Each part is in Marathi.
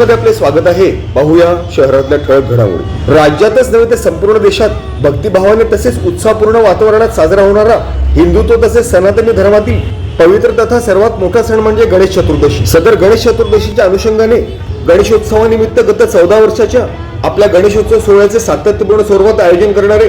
मध्ये आपले स्वागत आहे. पाहूया शहरातल्या ठळक घडामोडी. राज्यातच नव्हे तर संपूर्ण देशात भक्तिभावाने तसेच उत्साहपूर्ण वातावरणात साजरा होणारा हिंदुत्व तसेच सनातनी धर्मातील पवित्र तथा सर्वात मोठा सण म्हणजे गणेश चतुर्दशी. सदर गणेश चतुर्दशीच्या अनुषंगाने गणेशोत्सवानिमित्त गत चौदा वर्षाच्या आपल्या गणेशोत्सव सोहळ्याचे सातत्यपूर्ण स्वरूपात आयोजन करणारे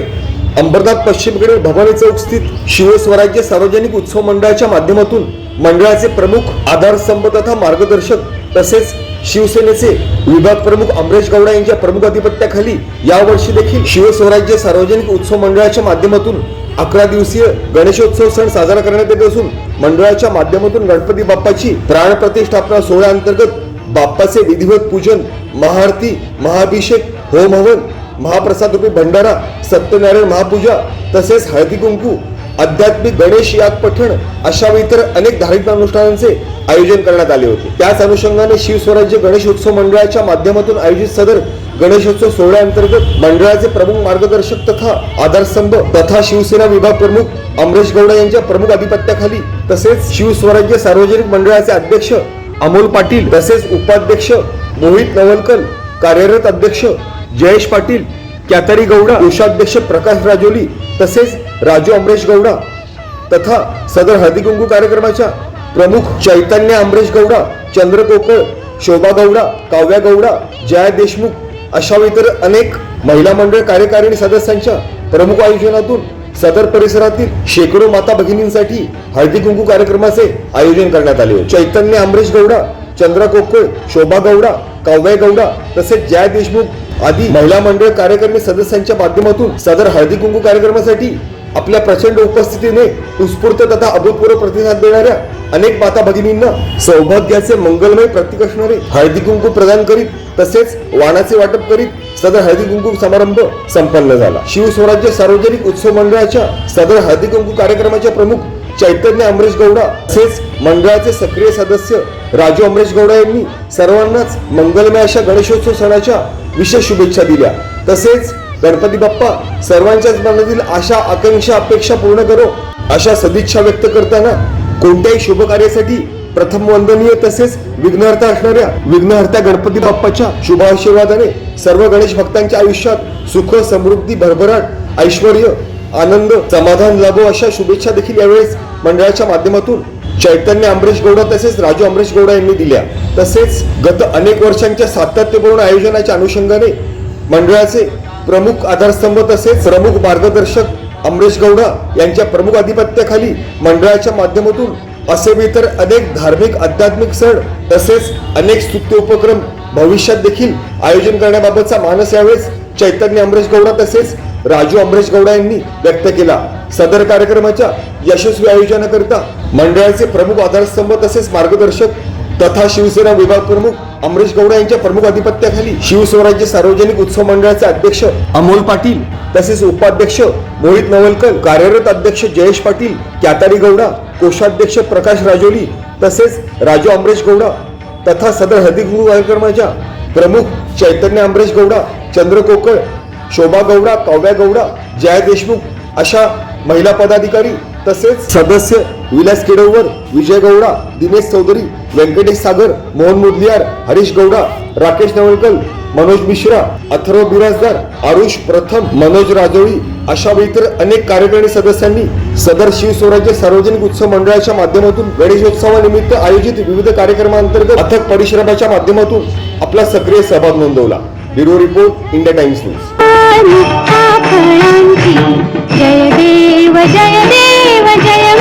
अंबरनाथ पश्चिमकडील भवानी चौक स्थित शिवस्वराज्य सार्वजनिक उत्सव मंडळाच्या माध्यमातून मंडळाचे प्रमुख आधारस्तंभ तथा मार्गदर्शक तसेच शिवसेनेचे विभाग प्रमुख अमरेश गौडा यांच्या प्रमुख अधिपत्याखाली यावर्षी देखील शिवस्वराज्य सार्वजनिक उत्सव मंडळाच्या माध्यमातून अकरा दिवसीय गणेशोत्सव सण साजरा करण्यात येत असून मंडळाच्या माध्यमातून गणपती बाप्पाची प्राणप्रतिष्ठापना सोहळ्याअंतर्गत बाप्पाचे विधिवत पूजन महाआरती महाअभिषेक होम हवन महाप्रसाद रूपी भंडारा सत्यनारायण महापूजा तसेच हळदी कुंकू आध्यात्मिक गणेश याग पठण अशा इतर अनेक धार्मिक अनुष्ठानांचे आयोजन करण्यात आले होते. त्याच अनुषंगाने शिवस्वराज्य गणेशोत्सव मंडळाच्या माध्यमातून आयोजित सदर गणेशोत्सव सोहळ्याअंतर्गत मंडळाचे प्रमुख मार्गदर्शक तथा आधारस्तंभ तथा शिवसेना विभाग प्रमुख अमरेश गौडा यांच्या प्रमुख अधिपत्याखाली तसेच शिवस्वराज्य सार्वजनिक मंडळाचे अध्यक्ष अमोल पाटील तसेच उपाध्यक्ष मोहित नवलकर कार्यरत अध्यक्ष जयेश पाटील क्यातरी गौडा कोषाध्यक्ष प्रकाश राजोली तसेच राजू अमरेश गौडा तथा सदर हळदीकुंकू कार्यक्रमाच्या प्रमुख चैतन्य अमरेश गौडा चंद्र कोकळ शोभा गौडा काव्या गौडा जया देशमुख अशा इतर अनेक महिला मंडळ कार्यकारिणी सदस्यांच्या प्रमुख आयोजनातून सदर परिसरातील शेकडो माता भगिनींसाठी हळदी कुंकू कार्यक्रमाचे आयोजन करण्यात आले होते. चैतन्य अमरेश गौडा चंद्र कोकळ शोभा गौडा काव्या गौडा तसेच जया देशमुख आदी महिला मंडळ कार्यकारिणी सदस्यांच्या माध्यमातून सदर हळदी कुंकू कार्यक्रमासाठी आपल्या प्रचंड उपस्थितीने उत्स्फूर्त तथा अभूतपूर्व प्रतिसाद देणाऱ्या अनेक माता भगिनींना सौभाग्याचे मंगलमय प्रतीक असणारे हळदी कुंकू प्रदान करीत तसेच वाणाचे वाटप करीत सदर हळदी कुंकू समारंभ संपन्न झाला. शिवस्वराज्य सार्वजनिक उत्सव मंडळाच्या सदर हळदी कुंकू कार्यक्रमाच्या प्रमुख चैतन्य अमरेश गौडा तसेच मंडळाचे सक्रिय सदस्य राजू अमरेश गौडा यांनी सर्वांनाच मंगलमय अशा गणेशोत्सव सणाच्या विशेष शुभेच्छा दिल्या. तसेच गणपती बाप्पा सर्वांच्याच मनातील आशा आकांक्षा अपेक्षा पूर्ण करो अशा सदिच्छा व्यक्त करताना कोणत्याही शुभ कार्यासाठी प्रथम वंदनीय तसेच विघ्नहर्ता असणाऱ्या विघ्नहर्त्या गणपती बाप्पाच्या शुभ आशीर्वादाने सर्व गणेश भक्तांच्या आयुष्यात सुख समृद्धी भरभराट ऐश्वर आनंद समाधान लाभो अशा शुभेच्छा देखील यावेळेस मंडळाच्या माध्यमातून चैतन्य अमरेश गौडा तसेच राजू अमरेश गौडा यांनी दिल्या. तसेच गत अनेक वर्षांच्या सातत्यपूर्ण आयोजनाच्या अनुषंगाने मंडळाचे प्रमुख आधारस्तंभ तसेच प्रमुख मार्गदर्शक अमरेश गौडा यांच्या प्रमुख आधिपत्याखाली मंडळाच्या माध्यमातून असे व इतर अनेक धार्मिक आध्यात्मिक सण तसेच अनेक स्तुत्य उपक्रम भविष्यात देखील आयोजन करण्याबाबतचा मानस यावेळेस चैतन्य अमरेश गौडा तसेच राजू अमरेश गौडा यांनी व्यक्त केला. सदर कार्यक्रमाच्या यशस्वी आयोजनाकरिता मंडळाचे प्रमुख आधारस्तंभ तसेच मार्गदर्शक तथा शिवसेना विभाग प्रमुख अमरेश गौडा यांच्या प्रमुख अधिपत्याखाली शिवस्वराज्य सार्वजनिक उत्सव मंडळाचे अध्यक्ष अमोल पाटील तसेच उपाध्यक्ष मोहित नवलकर कार्यरत अध्यक्ष जयेश पाटील क्यातारी गौडा कोषाध्यक्ष प्रकाश राजोली तसेच राजू अमरेश गौडा तथा सदर हदिगृह कार्यक्रमाच्या प्रमुख चैतन्य अमरेश गौडा चंद्र कोकळ शोभा गौडा काव्या गौडा जया देशमुख अशा महिला पदाधिकारी तसेच सदस्य विलास केडवकर विजय गौडा दिनेश चौधरी व्यंकटेश सागर मोहन मुदलियार हरीश गौडा राकेश नवलकर मनोज मिश्रा अथर्व बिराजदार आरुष प्रथम मनोज राजोळी अशा इतर अनेक कार्यकारिणी सदस्यांनी सदर शिवस्वराज्य सार्वजनिक उत्सव मंडळाच्या माध्यमातून गणेशोत्सवानिमित्त आयोजित विविध कार्यक्रमांतर्गत अथक परिश्रमाच्या माध्यमातून आपला सक्रिय सहभाग नोंदवला. Bureau report India Times news. मुक्ताफळांची जय देव जय देव जय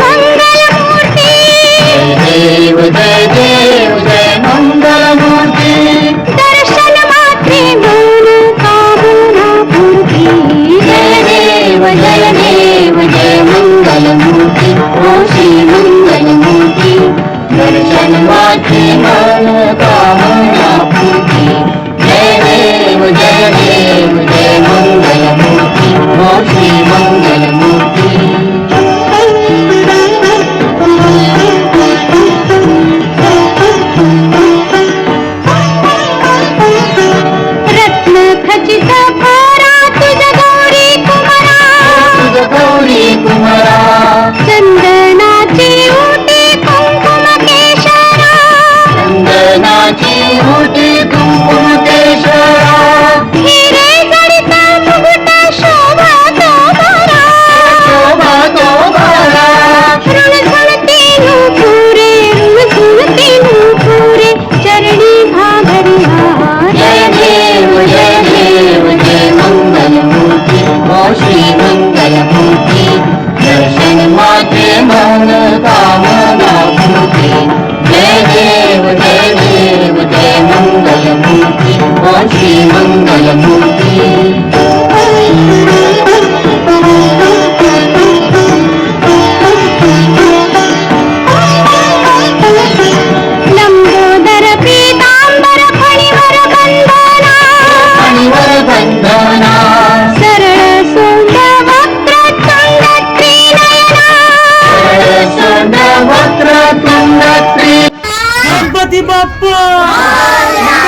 बाप्पा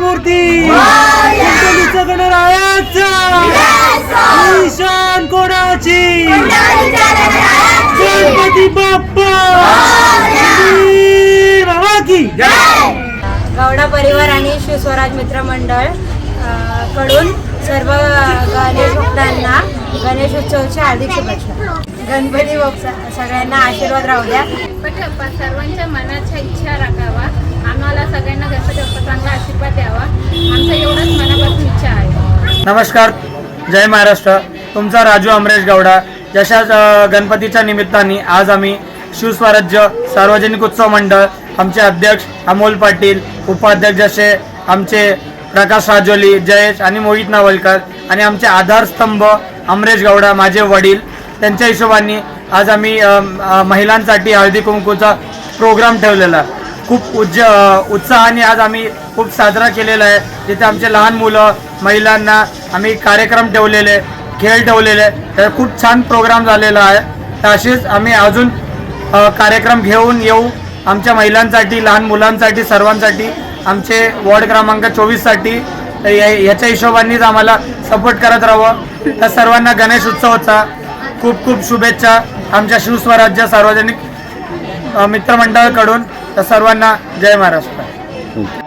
मूर्ती गणपतीचा गणरायाचा ईशान कोणाची? गणपती बाप्पा. की. गौडा परिवार आणि शिवस्वराज मित्र मंडळकडून सर्व गणेश भक्तांना गणेश उत्सवाच्या हार्दिक शुभेच्छा. गणपती बाप्पा सगळ्यांना आशीर्वाद राहू द्या. गणपती सर्वांच्या मनाच्या इच्छा राखावा. आम्हाला सगळ्यांना गणपती बाप्पा चांगला आशीर्वाद द्यावा. आमचा एवढाच मनापासून इच्छा आहे. नमस्कार. जय महाराष्ट्र. तुमचा राजू अमरेश गौडा जशाच गणपतीच्या निमित्ताने आज आम्ही शिवस्वराज्य सार्वजनिक उत्सव मंडळ आमचे अध्यक्ष अमोल पाटील उपाध्यक्ष जसे आमचे प्रकाश राजोली जयेश आणि मोहित नावलकर आणि आमचे आधारस्तंभ अमरेश गौडा माझे वडील. त्यांच्या हिशोबाने आज आम्ही महिलांसाठी हळदी कुंकूचा प्रोग्राम ठेवलेला. आहे. खूप उज्ज उत्साहाने आज आम्ही खूप साजरा केलेला आहे. जिथे आमचे लहान मुलं महिलांना आम्ही कार्यक्रम ठेवलेले खेळ ठेवलेले. तर खूप छान प्रोग्राम झालेला आहे. तर असेच आम्ही अजून कार्यक्रम घेऊन येऊ. आमच्या महिलांसाठी लहान मुलांसाठी सर्वांसाठी आमचे वॉर्ड क्रमांक चोवीससाठी या- याच्या हिशोबानेच आम्हाला सपोर्ट करत राहावं. तर सर्वांना गणेश उत्सवाचा खूप खूप शुभेच्छा आमच्या शिवस्वराज्य सार्वजनिक मित्रमंडळाकडून. तर सर्वांना जय महाराष्ट्र.